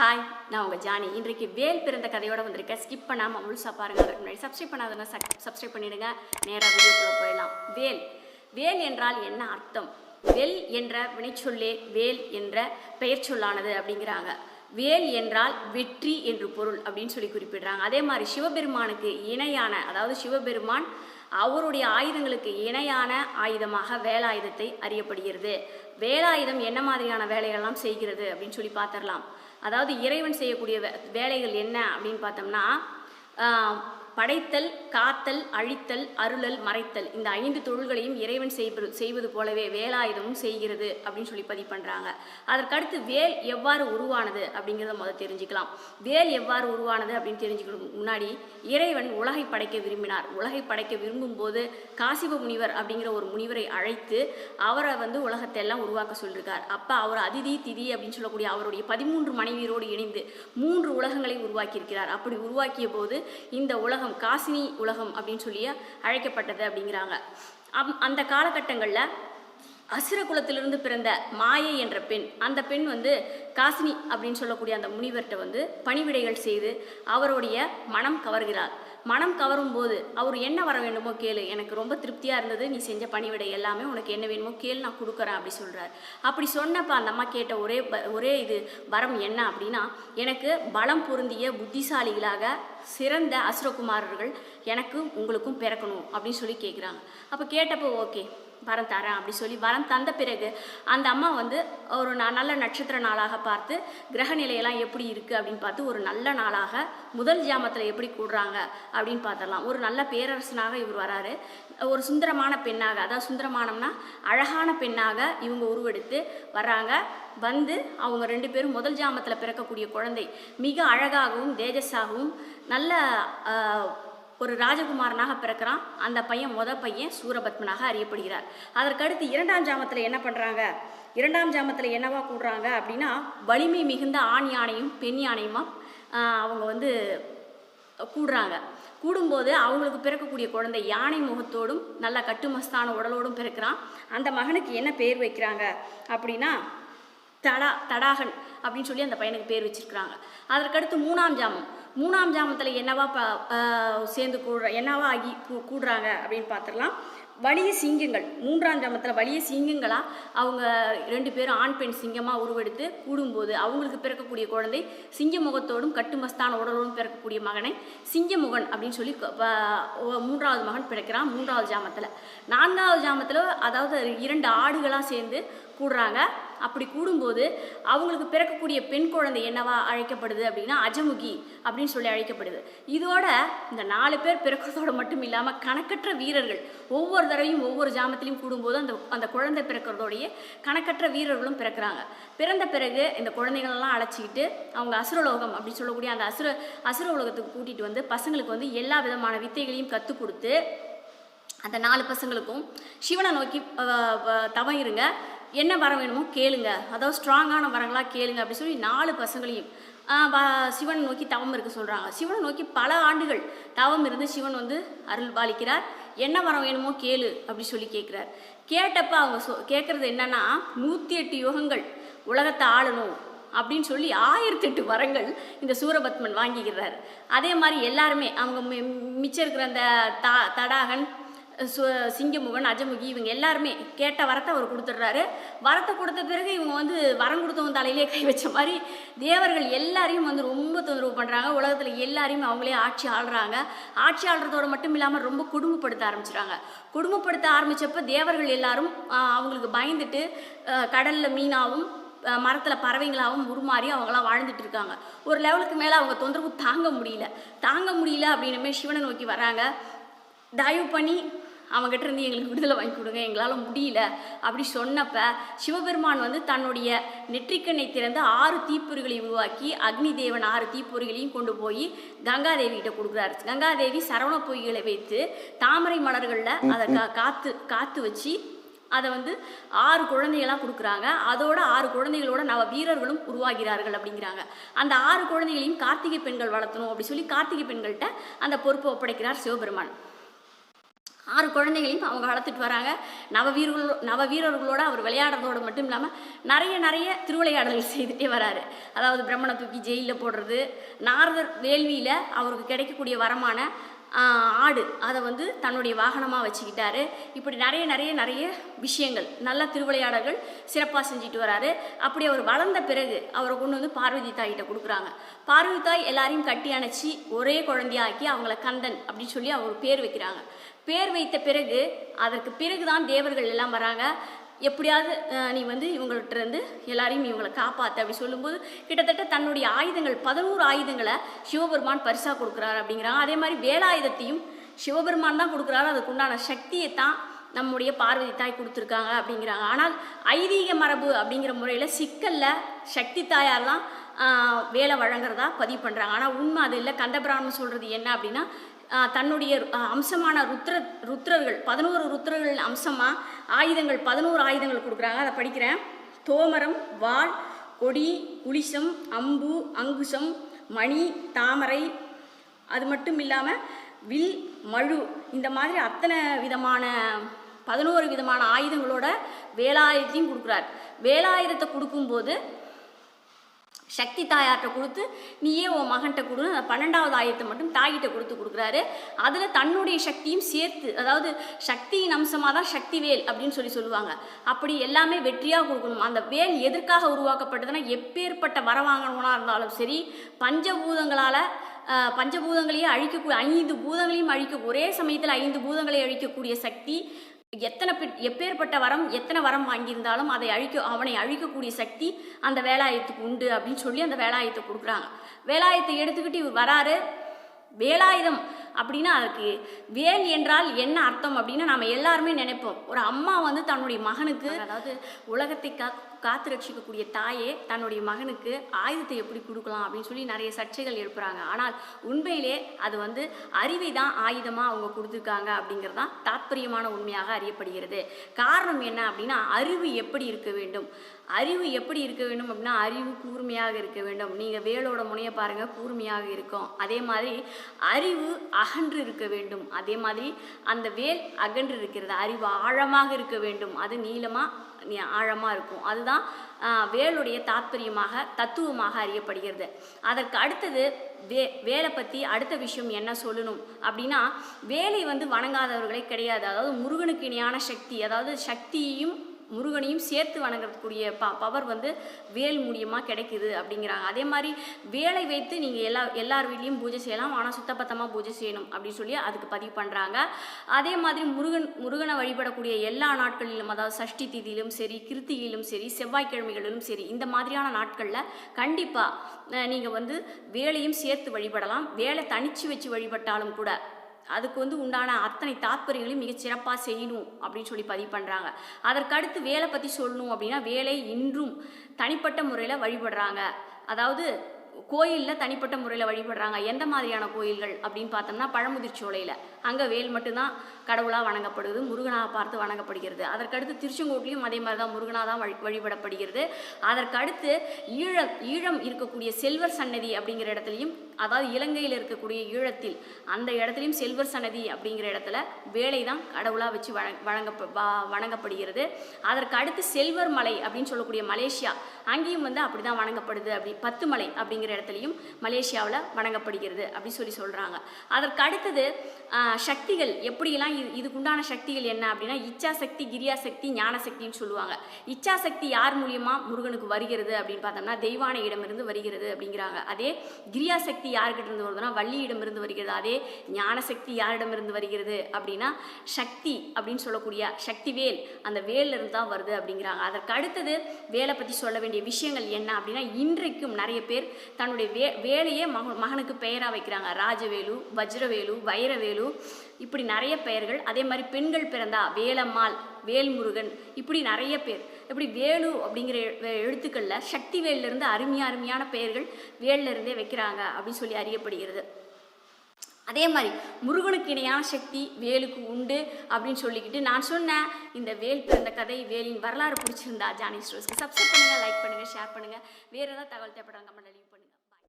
Hi நான் உங்கள் Johnny. இன்றைக்கு வேல் பிறந்த கதையோட வந்திருக்கேன். ஸ்கிப் பண்ணாமல் முழுசாக பாருங்கள் அதுக்கு முன்னாடி சப்ஸ்கிரைப் பண்ணாதவங்க சப்ஸ்கிரைப் பண்ணிடுங்க. நேராக வீடியோக்குள்ளே போயிடலாம். வேல். வேல் என்றால் என்ன அர்த்தம்? வெல் என்ற வினைச்சொல்லே வேல் என்ற பெயர் சொல்லானது அப்படிங்கிறாங்க. வேல் என்றால் வெற்றி என்று பொருள் அப்படின்னு சொல்லி குறிப்பிடுறாங்க. அதே மாதிரி சிவபெருமானுக்கு இணையான அதாவது சிவபெருமான் அவருடைய ஆயுதங்களுக்கு இணையான ஆயுதமாக வேலாயுதத்தை அறியப்படுகிறது. வேலாயுதம் என்ன மாதிரியான வேலைகள்லாம் செய்கிறது அப்படின்னு சொல்லி பார்த்துடலாம். அதாவது இறைவன் செய்யக்கூடிய வேலைகள் என்ன அப்படின்னு பார்த்தோம்னா படைத்தல் காத்தல் அழித்தல் அருளல் மறைத்தல். இந்த ஐந்து தொழில்களையும் இறைவன் செய்வது செய்வது போலவே வேலாயுதமும் செய்கிறது அப்படின்னு சொல்லி பதிவு பண்ணுறாங்க அதற்கடுத்து வேல் எவ்வாறு உருவானது அப்படிங்கிறத முதல் தெரிஞ்சுக்கலாம். வேல் எவ்வாறு உருவானது அப்படின்னு தெரிஞ்சுக்கணும் முன்னாடி இறைவன் உலகை படைக்க விரும்பினார். உலகை படைக்க விரும்பும் போது காசிப முனிவர் அப்படிங்கிற ஒரு முனிவரை அழைத்து அவரை வந்து உலகத்தை எல்லாம் உருவாக்க சொல்லியிருக்கார் அப்போ அவர் அதிதி திதி அப்படின்னு சொல்லக்கூடிய அவருடைய பதிமூன்று மனைவியரோடு இணைந்து மூன்று உலகங்களை உருவாக்கியிருக்கிறார். அப்படி உருவாக்கிய போது இந்த உலகம் காசினி உலகம் அப்படின்னு சொல்லி அழைக்கப்பட்டது அப்படிங்கிறாங்க. அம் அந்த காலகட்டங்களில் அசுர குலத்திலிருந்து பிறந்த மாயை என்ற பெண் அந்த பெண் வந்து காசினி அப்படின்னு சொல்லக்கூடிய அந்த முனிவர்கிட்ட வந்து பணிவிடைகள் செய்து அவருடைய மனம் கவர்கிறார் மனம் கவரும் போது அவர் என்ன வர வேண்டுமோ கேளு எனக்கு ரொம்ப திருப்தியாக இருந்தது நீ செஞ்ச பணிவிடை எல்லாமே உனக்கு என்ன வேணுமோ கேளு நான் கொடுக்குறேன் அப்படி சொல்கிறார் அப்படி சொன்னப்போ அந்த அம்மா கேட்ட ஒரே ப- ஒரே இது வரம் என்ன அப்படின்னா எனக்கு பலம் பொருந்திய புத்திசாலிகளாக சிறந்த அசுரகுமாரர்கள் எனக்கும் உங்களுக்கும் பிறக்கணும் அப்படின்னு சொல்லி கேட்குறாங்க அப்போ கேட்டப்போ ஓகே வரம் தரேன் அப்படி சொல்லி வரம் தந்த பிறகு அந்த அம்மா வந்து ஒரு நல்ல நட்சத்திர நாளாக பார்த்து கிரக நிலையெல்லாம் எப்படி இருக்குது அப்படின்னு பார்த்து ஒரு நல்ல நாளாக முதல் ஜாமத்தில் எப்படி கூடுறாங்க அப்படின்னு பார்த்துடலாம். ஒரு நல்ல பேரரசனாக இவர் வராரு. ஒரு சுந்தரமான பெண்ணாக அதாவது சுந்தரமானம்னா அழகான பெண்ணாக இவங்க உருவெடுத்து வர்றாங்க. வந்து அவங்க ரெண்டு பேரும் முதல் ஜாமத்தில் பிறக்கக்கூடிய குழந்தை மிக அழகாகவும் தேஜஸாகவும் நல்ல ஒரு ராஜகுமாரனாக பிறக்கிறான். அந்த பையன் முத பையன் சூரபத்மனாக அறியப்படுகிறார். அதற்கடுத்து இரண்டாம் ஜாமத்தில் என்ன பண்ணுறாங்க இரண்டாம் ஜாமத்தில் என்னவா கூடுறாங்க அப்படின்னா வலிமை மிகுந்த ஆண் யானையும் பெண் யானையுமா அவங்க வந்து கூடுறாங்க. கூடும்போது அவங்களுக்கு பிறக்கக்கூடிய குழந்தை யானை முகத்தோடும் நல்ல கட்டுமஸ்தான உடலோடும் பிறக்கிறான். அந்த மகனுக்கு என்ன பெயர் வைக்கிறாங்க அப்படின்னா தடா தடாகன் அப்படின்னு சொல்லி அந்த பையனுக்கு பேர் வச்சிருக்கிறாங்க. அதற்கடுத்து மூணாம் ஜாமம். மூணாம் ஜாமத்தில் என்னவா ப சேர்ந்து கூடுற என்னவா ஆகி கூ- கூடுறாங்க அப்படின்னு பார்த்துடலாம் வலிய சிங்கங்கள். மூன்றாம் ஜாமத்தில் வலிய சிங்கங்களாக அவங்க ரெண்டு பேரும் ஆண் பெண் சிங்கமாக உருவெடுத்து கூடும்போது அவங்களுக்கு பிறக்கக்கூடிய குழந்தை சிங்க முகத்தோடும் கட்டுமஸ்தான உடலோடும் பிறக்கக்கூடிய மகனை சிங்கமுகன் அப்படின்னு சொல்லி மூன்றாவது மகன் பிறக்கிறான் மூன்றாவது ஜாமத்தில். நான்காவது ஜாமத்தில் அதாவது இரண்டு ஆடுகளாக சேர்ந்து கூடுறாங்க. அப்படி கூடும்போது அவங்களுக்கு பிறக்கக்கூடிய பெண் குழந்தை என்னவா அழைக்கப்படுது அப்படின்னா அஜமுகி அப்படின்னு சொல்லி அழைக்கப்படுது. இதோட இந்த நாலு பேர் பிறக்கிறதோட மட்டும் இல்லாமல் கணக்கற்ற வீரர்கள் ஒவ்வொரு தடவையும் ஒவ்வொரு ஜாமத்திலையும் கூடும்போது அந்த அந்த குழந்தை பிறக்கிறதோடைய கணக்கற்ற வீரர்களும் பிறக்கிறாங்க. பிறந்த பிறகு இந்த குழந்தைகளெல்லாம் அழைச்சிக்கிட்டு அவங்க அசுரலோகம் அப்படின்னு சொல்லக்கூடிய அந்த அசுர அசுர உலகத்துக்கு கூட்டிகிட்டு வந்து பசங்களுக்கு வந்து எல்லா விதமான வித்தைகளையும் கற்றுக் கொடுத்து அந்த நாலு பசங்களுக்கும் சிவனை நோக்கி தவம் இருங்க என்ன வரம் வேணுமோ கேளுங்க. அதாவது ஸ்ட்ராங்கான வரங்களாக கேளுங்க அப்படின்னு சொல்லி நாலு பசங்களையும் சிவனை நோக்கி தவம் இருக்க சொல்கிறாங்க சிவனை நோக்கி பல ஆண்டுகள் தவம் இருந்து சிவன் வந்து அருள் பாலிக்கிறார் என்ன வரம் வேணுமோ கேளு அப்படி சொல்லி கேட்குறார். கேட்டப்ப அவங்க சொ கேட்குறது என்னென்னா நூற்றி எட்டு யுகங்கள் உலகத்தை ஆளணும் அப்படின்னு சொல்லி ஆயிரத்தி எட்டு வரங்கள் இந்த சூரபத்மன் வாங்கிக்கிறார். அதே மாதிரி எல்லாருமே அவங்க மி- மிச்சம் இருக்கிற அந்த தா தடாகன் சு சிங்கமுகன் அஜமுகி இவங்க எல்லாருமே கேட்ட வரத்தை அவர் கொடுத்துட்றாரு. வரத்தை கொடுத்த பிறகு இவங்க வந்து வரம் கொடுத்தவங்க தலையிலே கை வச்ச மாதிரி தேவர்கள் எல்லாரையும் வந்து ரொம்ப தொந்தரவு பண்ணுறாங்க உலகத்தில் எல்லாரையும் அவங்களே ஆட்சி ஆள்றாங்க. ஆட்சி ஆள்றதோடு மட்டும் இல்லாமல் ரொம்ப குடும்பப்படுத்த ஆரம்பிச்சிட்டாங்க. குடும்பப்படுத்த ஆரம்பித்தப்போ தேவர்கள் எல்லாரும் அவங்களுக்கு பயந்துட்டு கடலில் மீனாகவும் மரத்தில் பறவைங்களாகவும் உருமாறி அவங்களாம் வாழ்ந்துட்டு இருக்காங்க. ஒரு லெவலுக்கு மேலே அவங்க தொந்தரவு தாங்க முடியல. தாங்க முடியல அப்படின்னுமே சிவனை நோக்கி வராங்க தயவு பண்ணி அவங்ககிட்ட இருந்து எங்களுக்கு விடுதலை வாங்கி கொடுங்க எங்களால் முடியல. அப்படி சொன்னப்ப சிவபெருமான் வந்து தன்னுடைய நெற்றிக்கண்ணை திறந்து ஆறு தீப்பொறிகளை உருவாக்கி அக்னி தேவன் ஆறு தீப்பொறிகளையும் கொண்டு போய் கங்காதேவி கிட்ட கொடுக்குறாரு. கங்காதேவி சரவண பொய்களை வைத்து தாமரை மலர்களில் அதை கா காத்து காத்து வச்சு அதை வந்து ஆறு குழந்தைகளாக கொடுக்குறாங்க. அதோட ஆறு குழந்தைகளோட நவ வீரர்களும் உருவாகிறார்கள் அப்படிங்கிறாங்க. அந்த ஆறு குழந்தைகளையும் கார்த்திகை பெண்கள் வளர்த்தணும் அப்படி சொல்லி கார்த்திகை பெண்கள்கிட்ட அந்த பொறுப்பை ஒப்படைக்கிறார் சிவபெருமான். ஆறு குழந்தைகளையும் அவங்க வளர்த்துட்டு வராங்க. நவவீரர்களோ நவவீரர்களோட அவர் விளையாடுறதோடு மட்டும் இல்லாமல் நிறைய நிறைய திருவிளையாடல்கள் செய்துட்டே வராரு. அதாவது பிரம்மனை தூக்கி ஜெயிலில் போடுறது நாரதர் வேள்வியில் அவருக்கு கிடைக்கக்கூடிய வரமான ஆடு அதை வந்து தன்னுடைய வாகனமாக வச்சுக்கிட்டாரு. இப்படி நிறைய நிறைய நிறைய விஷயங்கள் நல்ல திருவிளையாடல்கள் சிறப்பாக செஞ்சுட்டு வராரு. அப்படி அவர் வளர்ந்த பிறகு அவரை கொண்டு வந்து பார்வதி தாய்கிட்ட கொடுக்குறாங்க. பார்வதி தாய் எல்லாரையும் கட்டி அணைச்சி ஒரே குழந்தையாக்கி அவங்கள கந்தன் அப்படின்னு சொல்லி அவர் பேர் வைக்கிறாங்க. பேர் வைத்த பிறகு அதற்கு பிறகுதான் தேவர்கள் எல்லாம் வராங்க. எப்படியாவது நீ வந்து இவங்கள்ட்ட இருந்து எல்லாரையும் இவங்களை காப்பாற்று அப்படி சொல்லும்போது கிட்டத்தட்ட தன்னுடைய ஆயுதங்கள் பதினோரு ஆயுதங்களை சிவபெருமான் பரிசாக கொடுக்குறாரு அப்படிங்கிறாங்க. அதே மாதிரி வேலாயுதத்தையும் சிவபெருமான் தான் கொடுக்குறாரு. அதுக்கு உண்டான சக்தியை தான் நம்முடைய பார்வதி தாய் கொடுத்துருக்காங்க அப்படிங்கிறாங்க. ஆனால் ஐதீக மரபு அப்படிங்கிற முறையில் சிக்கலில் சக்தி தாயார் தான் வேலை வழங்குறதா பதிவு பண்ணுறாங்க ஆனால் உண்மை அது இல்லை. கந்தபிராமன் சொல்கிறது என்ன அப்படின்னா தன்னுடைய அம்சமான ருத்ர ருத்ரர்கள் பதினோரு ருத்ரர்கள் அம்சமாக ஆயுதங்கள் பதினோரு ஆயுதங்கள் கொடுக்குறாங்க. அதை படிக்கிறேன். தோமரம் வாள் கொடி குளிசம் அம்பு அங்குசம் மணி தாமரை அது மட்டும் இல்லாமல் வில் மழு. இந்த மாதிரி அத்தனை விதமான பதினோரு விதமான ஆயுதங்களோட வேலாயுதத்தையும் கொடுக்குறார். வேலாயுதத்தை கொடுக்கும்போது சக்தி தாயார்கிட்ட கொடுத்து நீயே உன் மகன்கிட்ட கொடு. அந்த பன்னெண்டாவது ஆயத்தை மட்டும் தாயிட்ட கொடுத்து கொடுக்குறாரு. அதில் தன்னுடைய சக்தியும் சேர்த்து அதாவது சக்தியின் அம்சமாக தான் சக்தி வேல் அப்படின்னு சொல்லி சொல்லுவாங்க. அப்படி எல்லாமே வெற்றியாக கொடுக்கணும். அந்த வேல் எதற்காக உருவாக்கப்பட்டதுன்னா எப்பேற்பட்ட வரவாங்கவனாக இருந்தாலும் சரி பஞ்சபூதங்களால் பஞ்சபூதங்களையே அழிக்கக்கூடிய ஐந்து பூதங்களையும் அழிக்க ஒரே சமயத்தில் ஐந்து பூதங்களை அழிக்கக்கூடிய சக்தி எத்தனை எப்பேற்பட்ட வரம் எத்தனை வரம் வாங்கியிருந்தாலும் அதை அழிக்க அவனை அழிக்கக்கூடிய சக்தி அந்த வேலாயத்துக்கு உண்டு அப்படின்னு சொல்லி அந்த வேலாயத்தை கொடுக்குறாங்க. வேலாயத்தை எடுத்துக்கிட்டு இவர் வராரு. வேலாயுதம் அப்படின்னா அதுக்கு வேல் என்றால் என்ன அர்த்தம் அப்படின்னு நம்ம எல்லாருமே நினைப்போம். ஒரு அம்மா வந்து தன்னுடைய மகனுக்கு அதாவது உலகத்தை கா காத்து ரட்சிக்கக்கூடிய தாயே தன்னுடைய மகனுக்கு ஆயுதத்தை எப்படி கொடுக்கலாம் அப்படின்னு சொல்லி நிறைய சர்ச்சைகள் எழுப்புறாங்க. ஆனால் உண்மையிலே அது வந்து அறிவை தான் ஆயுதமாக அவங்க கொடுத்துருக்காங்க அப்படிங்கிறது தான் தாத்பரியமான உண்மையாக அறியப்படுகிறது. காரணம் என்ன அப்படின்னா அறிவு எப்படி இருக்க வேண்டும்? அறிவு எப்படி இருக்க வேண்டும் அப்படின்னா அறிவு கூர்மையாக இருக்க வேண்டும். நீங்கள் வேலோட முனையை பாருங்கள் கூர்மையாக இருக்கும். அதே மாதிரி அறிவு அகன்று இருக்க வேண்டும். அதே மாதிரி அந்த வேல் அகன்று இருக்கிறது. அறிவு ஆழமாக இருக்க வேண்டும். அது நீளமாக ஆழமாக இருக்கும். அதுதான் தான் வேலுடைய தாத்பரியமாக தத்துவமாக அறியப்படுகிறது. அதற்கு அடுத்தது வே வேலை பற்றி அடுத்த விஷயம் என்ன சொல்லணும்? அப்படின்னா வேலை வந்து வணங்காதவர்களே கிடையாது. அதாவது முருகனுக்கு இணையான சக்தி அதாவது சக்தியையும் முருகனையும் சேர்த்து வணங்கக்கூடிய ப பவர் வந்து வேல் மூலியமாக கிடைக்குது அப்படிங்கிறாங்க. அதே மாதிரி வேலை வைத்து நீங்கள் எல்லா எல்லார் வீட்லேயும் பூஜை செய்யலாம் ஆனால் சுத்தபத்தமாக பூஜை செய்யணும் அப்படின்னு சொல்லி அதுக்கு பதிவு பண்ணுறாங்க அதே மாதிரி முருகன் முருகனை வழிபடக்கூடிய எல்லா நாட்களிலும் அதாவது சஷ்டி திதியிலும் சரி கிருத்திகிலும் சரி செவ்வாய்க்கிழமைகளிலும் சரி இந்த மாதிரியான நாட்களில் கண்டிப்பாக நீங்கள் வந்து வேலையும் சேர்த்து வழிபடலாம். வேலை தனித்து வச்சு வழிபட்டாலும் கூட அதுக்கு வந்து உண்டான அத்தனை தாத்பரியங்களையும் மிகச் சிறப்பாக செய்யணும் அப்படின்னு சொல்லி பதிவு பண்ணுறாங்க அதற்கடுத்து வேலை பற்றி சொல்லணும் அப்படின்னா வேலை இன்றும் தனிப்பட்ட முறையில் வழிபடுறாங்க. அதாவது கோயிலில் தனிப்பட்ட முறையில் வழிபடுறாங்க. எந்த மாதிரியான கோயில்கள் அப்படின்னு பார்த்தோம்னா பழமுதிர்ச்சோலையில் அங்கே வேல் மட்டும்தான் கடவுளாக வணங்கப்படுது முருகனாக பார்த்து வணங்கப்படுகிறது. அதற்கடுத்து திருச்செங்கோட்லையும் அதே மாதிரி தான் முருகனாக தான் வழி வழிபடப்படுகிறது. அதற்கடுத்து ஈழ ஈழம் இருக்கக்கூடிய செல்வர் சன்னதி அப்படிங்கிற இடத்துலையும் அதாவது இலங்கையில் இருக்கக்கூடிய ஈழத்தில் அந்த இடத்துலையும் செல்வர் சன்னதி அப்படிங்கிற இடத்துல வேலை தான் கடவுளாக வச்சு வழங்க வழங்க வணங்கப்படுகிறது. அதற்கு அடுத்து செல்வர் மலை அப்படின்னு சொல்லக்கூடிய மலேசியா அங்கேயும் வந்து அப்படி தான் வணங்கப்படுது. அப்படி பத்து மலை அப்படிங்கிற இடத்துலையும் மலேசியாவில் வணங்கப்படுகிறது அப்படின்னு சொல்லி சொல்கிறாங்க அதற்கு அடுத்தது சக்திகள். எப்படியெல்லாம் இது இதுக்குண்டான சக்திகள் என்ன அப்படின்னா இச்சா சக்தி கிரியா சக்தி ஞான சக்தின்னு சொல்லுவாங்க. இச்சா சக்தி யார் மூலியமாக முருகனுக்கு வருகிறது அப்படின்னு பார்த்தோம்னா தெய்வான இடமிருந்து வருகிறது அப்படிங்கிறாங்க. அதே கிரியா சக்தி யாருக்கிட்ட இருந்து வருதுன்னா வள்ளியிடமிருந்து வருகிறது. அதே ஞான சக்தி யாரிடமிருந்து வருகிறது அப்படின்னா சக்தி அப்படின்னு சொல்லக்கூடிய சக்தி வேல் அந்த வேலிருந்து இருந்து தான் வருது அப்படிங்கிறாங்க. அதற்கு அடுத்தது வேலை பற்றி சொல்ல வேண்டிய விஷயங்கள் என்ன அப்படின்னா இன்றைக்கும் நிறைய பேர் தன்னுடைய வே வேலையே மக மகனுக்கு பெயராக வைக்கிறாங்க. ராஜவேலு வஜ்ரவேலு வைரவேலு இப்படி நிறைய பெயர்கள். அதே மாதிரி பெண்கள் பிறந்தா வேலம்மாள் வேல்முருகன் இப்படி நிறைய பேர். இப்படி வேலு அப்படிங்கிற எழுத்துக்களில் சக்தி வேலிலிருந்து அருமையாக அருமையா அருமையான பெயர்கள் வேலிலிருந்தே வைக்கிறாங்க அப்படின்னு சொல்லி அறியப்படுகிறது. அதே மாதிரி முருகனுக்கு இணையான சக்தி வேலுக்கு உண்டு அப்படின்னு சொல்லிக்கிட்டு நான் சொன்னேன் இந்த வேல் பிறந்த கதை வேலின் வரலாறு பிடிச்சிருந்தா ஜானி ஸ்டோர்ஸ்க்கு சப்ஸ்கிரைப் பண்ணுங்க லைக் பண்ணுங்கள் ஷேர் பண்ணுங்கள் வேறு ஏதாவது தகவல் தேவைப்படுறாங்க மண்டலி